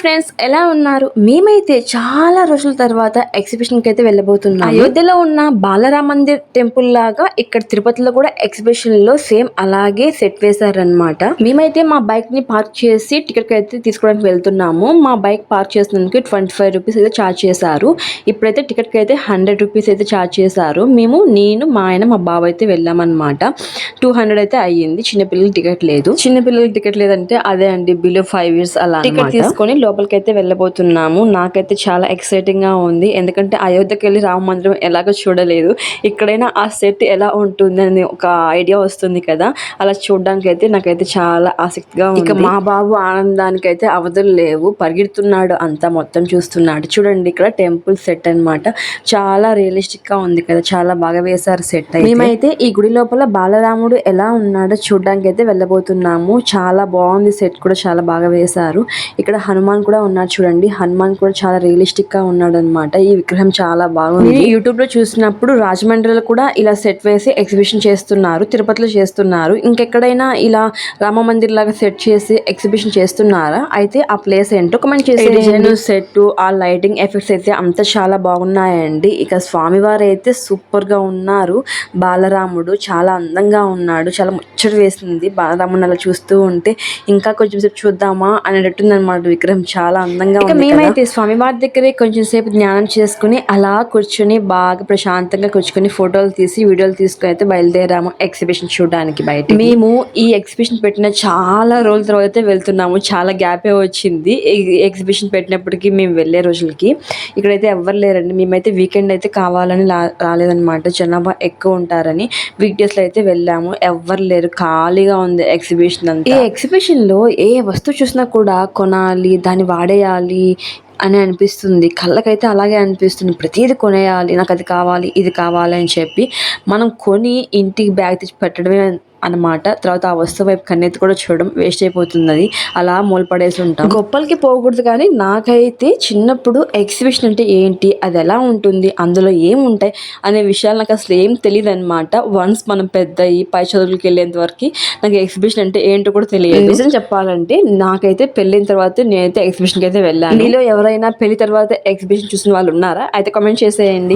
Friends ఎలా ఉన్నారు? మేమైతే చాలా రోజుల తర్వాత ఎగ్జిబిషన్కి అయితే వెళ్ళబోతున్నాం అయోధ్యలో ఉన్న బాలరామ మందిర్ టెంపుల్ లాగా ఇక్కడ తిరుపతిలో కూడా ఎగ్జిబిషన్లో సేమ్ అలాగే సెట్ వేశారనమాట మేమైతే మా బైక్ని పార్క్ చేసి టికెట్ అయితే తీసుకోవడానికి వెళ్తున్నాము. మా బైక్ పార్క్ చేసినందుకు ట్వంటీ ఫైవ్ రూపీస్ అయితే ఛార్జ్ చేశారు. ఇప్పుడైతే టికెట్కి అయితే హండ్రెడ్ రూపీస్ అయితే ఛార్జ్ చేశారు. మేము నేను మా ఆయన మా బావ అయితే వెళ్ళామన్నమాట. టూ హండ్రెడ్ అయితే అయ్యింది. చిన్నపిల్లలకి టికెట్ లేదు. చిన్నపిల్లలకి టికెట్ లేదంటే అదే అండి. బిలో ఫైవ్ ఇయర్స్ అలా టికెట్ తీసుకొని లోపలికి అయితే వెళ్ళబోతున్నాము. నాకైతే చాలా ఎక్సైటింగ్గా ఉంది. ఎందుకంటే అయోధ్యకి వెళ్ళి రామ మందిరం ఎలాగో చూడలేదు. ఇక్కడైనా ఆ సెట్ ఎలా ఉంటుంది అని ఒక ఐడియా వస్తుంది కదా. అలా చూడడానికి అయితే నాకైతే చాలా ఆసక్తిగా ఉంది. ఇక మా బాబు ఆనందానికి అయితే అవధులు లేవు. పరిగెడుతున్నాడు అంతా మొత్తం చూస్తున్నాడు. చూడండి ఇక్కడ టెంపుల్ సెట్ అన్నమాట. చాలా రియలిస్టిక్గా ఉంది కదా. చాలా బాగా వేశారు సెట్ మేమైతే ఈ గుడి లోపల బాలరాముడు ఎలా ఉన్నాడో చూడడానికి అయితే వెళ్ళబోతున్నాము. చాలా బాగుంది సెట్ కూడా. చాలా బాగా వేశారు. ఇక్కడ హనుమాన్ కూడా ఉన్నాడు చూడండి. హనుమాన్ కూడా చాలా రియలిస్టిక్గా ఉన్నాడు అనమాట ఈ విగ్రహం చాలా బాగుంది. యూట్యూబ్లో చూసినప్పుడు రాజమండ్రిలో కూడా ఇలా సెట్ వేసి ఎగ్జిబిషన్ చేస్తున్నారు తిరుపతిలో చేస్తున్నారు. ఇంకెక్కడైనా ఇలా రామ మందిర్ లాగా సెట్ చేసి ఎగ్జిబిషన్ చేస్తున్నారా? అయితే ఆ ప్లేస్ ఏంటో కమెంట్ చేసి డిజైన్ సెట్ ఆ లైటింగ్ ఎఫెక్ట్స్ అయితే అంతా చాలా బాగున్నాయండి. ఇక స్వామివారు అయితే సూపర్గా ఉన్నారు. బాలరాముడు చాలా అందంగా ఉన్నాడు. చాలా ముచ్చట వేసింది. బాలరాముడు అలా చూస్తూ ఉంటే ఇంకా కొంచెం సేపు చూద్దామా అనేటట్టుంది అనమాట విగ్రహం చాలా అందంగా ఉంది మేమైతే స్వామివారి దగ్గరే కొంచెం సేపు జ్ఞానం చేసుకుని అలా కూర్చొని బాగా ప్రశాంతంగా కూర్చుని ఫోటోలు తీసి వీడియోలు తీసుకుని అయితే బయలుదేరాము ఎగ్జిబిషన్ చూడడానికి బయట మేము ఈ ఎగ్జిబిషన్ పెట్టిన చాలా రోజుల తర్వాత అయితే వెళ్తున్నాము. చాలా గ్యాపే వచ్చింది. ఎగ్జిబిషన్ పెట్టినప్పటికీ మేము వెళ్ళే రోజులకి. ఇక్కడైతే ఎవ్వరు లేరండి. మేమైతే వీకెండ్ అయితే కావాలని రాలేదన్నమాట. జనాభా ఎక్కువ ఉంటారని వీక్ డేస్లో అయితే వెళ్ళాము. ఎవ్వరు లేరు. ఖాళీగా ఉంది ఎగ్జిబిషన్ అంతా. ఈ ఎగ్జిబిషన్లో ఏ వస్తువు చూసినా కూడా కొనాలి దాన్ని వాడేయాలి అని అనిపిస్తుంది. కళ్ళకైతే అలాగే అనిపిస్తుంది. ప్రతిదీ కొనేయాలి. నాకు అది కావాలి ఇది కావాలి అని చెప్పి మనం కొని ఇంటికి బ్యాగ్ తెచ్చి పెట్టడమే అన్నమాట. తర్వాత ఆ వస్తువు వైపు కన్నెత్తి కూడా చూడడం వేస్ట్ అయిపోతుంది అది అలా మూలపడేసి ఉంటాం. గొప్పలకి పోకూడదు కానీ నాకైతే చిన్నప్పుడు ఎగ్జిబిషన్ అంటే ఏంటి అది ఎలా ఉంటుంది అందులో ఏముంటాయి అనే విషయాలు నాకు అసలు ఏం తెలియదు అనమాట వన్స్ మనం పెద్ద అయ్యి పై చదువులకు వెళ్ళేంత వరకు నాకు ఎగ్జిబిషన్ అంటే ఏంటో కూడా తెలియదు. నిజం చెప్పాలంటే నాకైతే పెళ్ళైన తర్వాత నేనైతే ఎగ్జిబిషన్కి అయితే వెళ్ళాను. మీలో ఎవరైనా పెళ్ళి తర్వాత ఎగ్జిబిషన్ చూసిన వాళ్ళు ఉన్నారా? అయితే కామెంట్ చేసేయండి.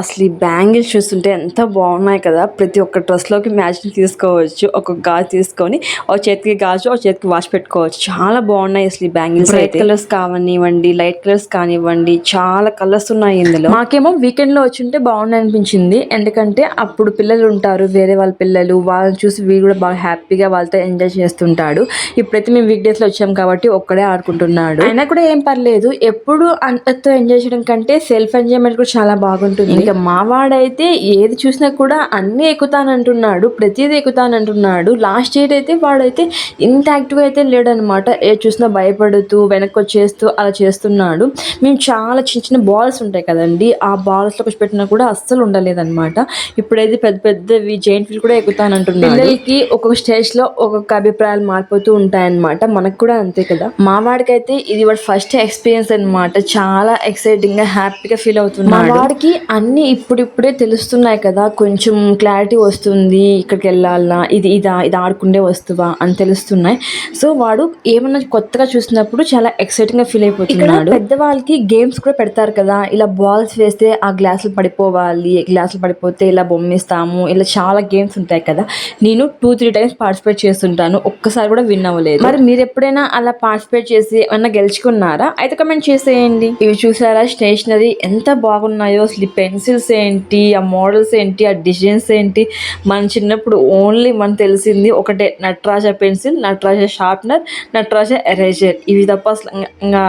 అసలు ఈ బ్యాంగిల్స్ చూస్తుంటే ఎంత బాగున్నాయి కదా. ప్రతి ఒక్క డ్రెస్లోకి మ్యాచింగ్ తీసుకోవచ్చు ఒక గాజు తీసుకొని ఒక చేతికి గాజు ఒక చేతికి వాష్ పెట్టుకోవచ్చు. చాలా బాగున్నాయి అసలు ఈ బ్యాంగిల్స్ బ్రైట్ కలర్స్ కానివ్వండి లైట్ కలర్స్ కానివ్వండి చాలా కలర్స్ ఉన్నాయి ఇందులో. మాకేమో వీకెండ్లో వచ్చింటే బాగుంది అనిపించింది. ఎందుకంటే అప్పుడు పిల్లలు ఉంటారు వేరే వాళ్ళ పిల్లలు వాళ్ళని చూసి వీడు కూడా బాగా హ్యాపీగా వాళ్ళతో ఎంజాయ్ చేస్తుంటాడు. ఇప్పుడైతే మేము వీక్ డేస్లో వచ్చాం కాబట్టి ఒక్కడే ఆడుకుంటున్నాడు. అయినా కూడా ఏం పర్లేదు ఎప్పుడు అంతతో ఎంజాయ్ చేయడం కంటే సెల్ఫ్ ఎంజాయ్మెంట్ కూడా చాలా బాగుంటుంది. ఇంకా మావాడైతే ఏది చూసినా కూడా అన్ని ఎక్కుతానంటున్నాడు. ప్రతిదీ ఎక్కుతానంటున్నాడు. లాస్ట్ ఇయర్ అయితే వాడైతే ఇంత యాక్టివ్ అయితే లేడనమాట. ఏ చూసినా భయపడుతూ వెనక్కి వచ్చేస్తూ అలా చేస్తున్నాడు. మేము చాలా చిన్న చిన్న బాల్స్ ఉంటాయి కదండి. ఆ బాల్స్లో పెట్టినా కూడా అస్సలు ఉండలేదన్నమాట ఇప్పుడైతే పెద్ద పెద్దవి జైంట్ వీల్ కూడా ఎక్కుతానంటున్నాడు. పిల్లలకి ఒక్కొక్క స్టేజ్లో ఒక్కొక్క అభిప్రాయాలు మారిపోతూ ఉంటాయన్నమాట. మనకు కూడా అంతే కదా. మా వాడికైతే ఇది వాడు ఫస్ట్ ఎక్స్పీరియన్స్ అన్నమాట. చాలా ఎక్సైటింగ్గా హ్యాపీగా ఫీల్ అవుతున్నాడు. మా వాడికి అన్ని ఇప్పుడిప్పుడే తెలుస్తున్నాయి కదా. కొంచెం క్లారిటీ వస్తుంది. ఇక్కడికి వెళ్ళాలా ఇది ఇదా ఇది ఆడుకుండే వస్తువా అని తెలుస్తున్నాయి. సో వాడు ఏమన్నా కొత్తగా చూసినప్పుడు చాలా ఎక్సైటింగ్గా ఫీల్ అయిపోతున్నాడు. పెద్దవాళ్ళకి గేమ్స్ కూడా పెడతారు కదా. ఇలా బాల్స్ వేస్తే ఆ గ్లాసులు పడిపోవాలి గ్లాసులు పడిపోతే ఇలా బొమ్మిస్తాము ఇలా చాలా గేమ్స్ ఉంటాయి కదా. నేను టూ త్రీ టైమ్స్ పార్టిసిపేట్ చేస్తుంటాను. ఒక్కసారి కూడా విన్ అవ్వలేదు. మరి మీరు ఎప్పుడైనా అలా పార్టిసిపేట్ చేసి ఏమన్నా గెలుచుకున్నారా? అయితే కమెంట్ చేసేయండి. ఇవి చూసారా? స్టేషనరీ ఎంత బాగున్నాయో. అసలు పెన్సిల్స్ ఏంటి? ఆ మోడల్స్ ఏంటి? ఆ డిజైన్స్ ఏంటి? మన చిన్నప్పుడు ఓన్లీ మనకు తెలిసింది ఒకటే Nataraj pencil Nataraj sharpener Nataraj eraser ఇవి తప్ప అసలు ఇంకా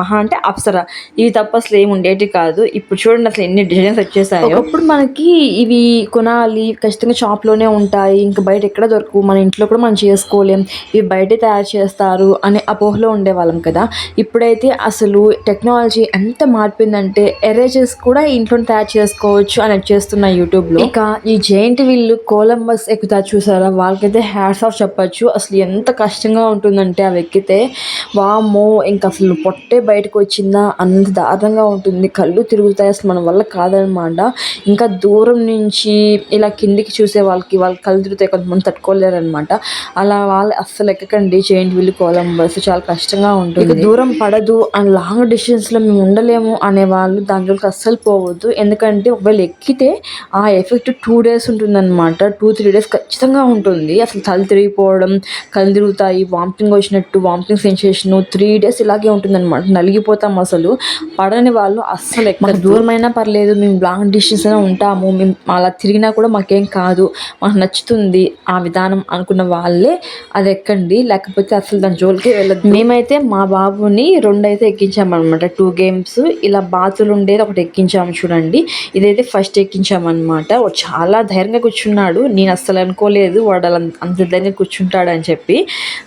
మహా అంటే అప్సరా. ఇవి తప్ప అసలు ఏమి ఉండేటి కాదు. ఇప్పుడు చూడండి అసలు ఎన్ని డిజైన్స్ వచ్చేసాయో. ఒకప్పుడు మనకి ఇవి కొనాలి ఖచ్చితంగా షాప్లోనే ఉంటాయి. ఇంకా బయట ఎక్కడ దొరకవు. మన ఇంట్లో కూడా మనం చేసుకోలేం. ఇవి బయటే తయారు చేస్తారు అనే అపోహలో ఉండేవాళ్ళం కదా. ఇప్పుడైతే అసలు టెక్నాలజీ ఎంత మారిపోయిందంటే ఎరేజర్స్ కూడా ఇంట్లో తయారు చేసుకోవచ్చు అని వచ్చేస్తున్నాయి యూట్యూబ్లో. ఇక ఈ జైంట్ వీళ్ళు కొలంబస్ ఎక్కుతా చూసారా? వాళ్ళకైతే హ్యాట్స్ ఆఫ్ చెప్పచ్చు. అసలు ఎంత కష్టంగా ఉంటుందంటే అవి ఎక్కితే వామ్మో ఇంకా అసలు పొట్టే బయటకు వచ్చిందా? అంత దారుణంగా ఉంటుంది. కళ్ళు తిరుగుతాయి అసలు మన వల్ల కాదనమాట. ఇంకా దూరం నుంచి ఇలా కిందికి చూసే వాళ్ళకి వాళ్ళ కళ్ళు తిరుగుతాయి. కొంతమంది తట్టుకోలేరు అనమాట అలా వాళ్ళు అస్సలు ఎక్కకండి. జైంట్ వీల్ కొలంబస్ చాలా కష్టంగా ఉంటుంది. దూరం పడదు. అండ్ లాంగ్ డిస్టెన్స్లో మేము ఉండలేము అనే వాళ్ళు దాంట్లోకి అస్సలు పోవద్దు. ఎందుకంటే ఒకవేళ ఎక్కితే ఆ ఎఫెక్ట్ టూ డేస్ ఉంటుందన్నమాట. టూ త్రీ డేస్ ఖచ్చితంగా ఉంటుంది. అసలు తల తిరిగిపోవడం కళ్ళు తిరుగుతాయి వామిటింగ్ వచ్చినట్టు వామిటింగ్ సెన్సేషన్ త్రీ డేస్ ఇలాగే ఉంటుందన్నమాట. నలిగిపోతాం అసలు. పడని వాళ్ళు అస్సలు ఎక్కడ దూరమైనా పర్లేదు. మేము లాంగ్ డిస్టెన్స్ అయినా ఉంటాము. మేము అలా తిరిగినా కూడా మాకేం కాదు. మాకు నచ్చుతుంది ఆ విధానం అనుకున్న వాళ్ళే అది ఎక్కండి. లేకపోతే అసలు దాని జోలికి వెళ్ళదు మేమైతే మా బాబుని రెండు అయితే ఎక్కించామన్నమాట. టూ గేమ్స్ ఇలా బాతులు ఉండేది ఒకటి ఎక్కించాము చూడండి. ఇదైతే ఫస్ట్ ఎక్కించామన్నమాట. చాలా ధైర్యంగా కూర్చున్నాడు. నేను అస్సలు అనుకోలేదు వాడు అంత దగ్గర కూర్చుంటాడు అని చెప్పి.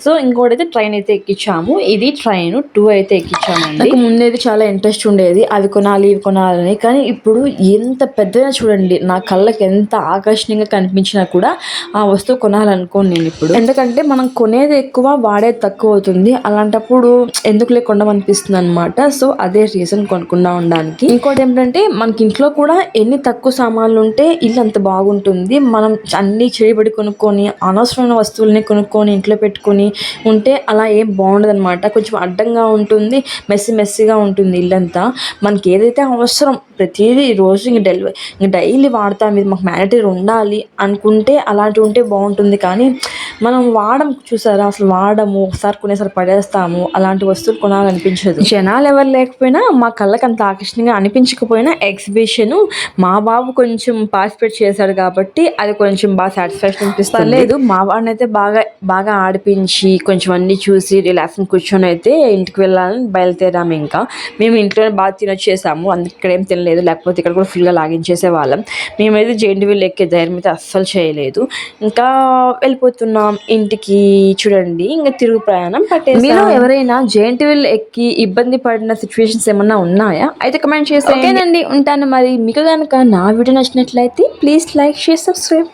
సో ఇంకోటైతే ట్రైన్ అయితే ఎక్కించాము. ఇది ట్రైన్ టూ అయితే ఎక్కించాము నాకు ముందేది చాలా ఇంట్రెస్ట్ ఉండేది. అది కొనాలి ఇవి కొనాలని కానీ ఇప్పుడు ఎంత పెద్దగా చూడండి నా కళ్ళకి ఎంత ఆకర్షణీయంగా కనిపించినా కూడా ఆ వస్తువు కొనాలనుకోను నేను ఇప్పుడు. ఎందుకంటే మనం కొనేది ఎక్కువ వాడేది తక్కువ అవుతుంది. అలాంటప్పుడు ఎందుకు లేకుండా అనిపిస్తుంది అనమాట సో అదే రీజన్ కొనకుండా ఉండడానికి. ఇంకోటి ఏంటంటే మనకి ఇంట్లో కూడా ఎన్ని తక్కువ సామాన్లు ఉంటే ఇల్లు అంత బాగుంటుంది. మనం అన్ని చేయబడి కొనుక్కొని అనవసరమైన వస్తువుల్ని కొనుక్కొని ఇంట్లో పెట్టుకొని ఉంటే అలా ఏం బాగుండదు అనమాట కొంచెం అడ్డంగా ఉంటుంది మెస్సి మెస్సిగా ఉంటుంది ఇల్లంతా. మనకి ఏదైతే అవసరం ప్రతిదీ రోజు ఇంక డెలివరీ ఇంక డైలీ వాడతాం ఇది మాకు మ్యానిటరీ ఉండాలి అనుకుంటే అలాంటివి ఉంటే బాగుంటుంది. కానీ మనం వాడం చూసారా? అసలు వాడము ఒకసారి కొనేసారి పడేస్తాము అలాంటి వస్తువులు కొనాలనిపించదు. జనాలు ఎవరు లేకపోయినా మా కళ్ళకి అంత ఆకర్షణీయంగా అనిపించకపోయినా ఎగ్జిబిషన్ మా బాబు కొంచెం పార్టిసిపేట్ చేశాడు కాబట్టి అది కొంచెం బాగా సాటిస్ఫాక్షన్ అనిపిస్తుంది లేదు మా వాడిని అయితే బాగా బాగా ఆడిపించి కొంచెం అన్ని చూసి రిలాక్స్ కూర్చొని అయితే ఇంటికి వెళ్ళాలని బయలుదేరాము ఇంకా. మేము ఇంట్లోనే బాగా తినొచ్చేసాము అందుకే ఇక్కడ ఏం తినలేదు. లేకపోతే ఇక్కడ కూడా ఫుల్గా లాగించేసే వాళ్ళం. మేమైతే జెంట్ వీల్ ఎక్కే ధైర్యం అయితే అస్సలు చేయలేదు. ఇంకా వెళ్ళిపోతున్నాం ఇంటికి చూడండి. ఇంకా తిరుగు ప్రయాణం పట్టేసి. మీరు ఎవరైనా జెంట్ వీల్ ఎక్కి ఇబ్బంది పడిన సిచ్యువేషన్స్ ఏమన్నా ఉన్నాయా? అయితే కమెంట్ చేస్తే ఓకేనండి. ఉంటాను మరి. మీకు కనుక నా వీడియో నచ్చినట్లయితే ప్లీజ్ లైక్ షేర్ సబ్స్క్రైబ్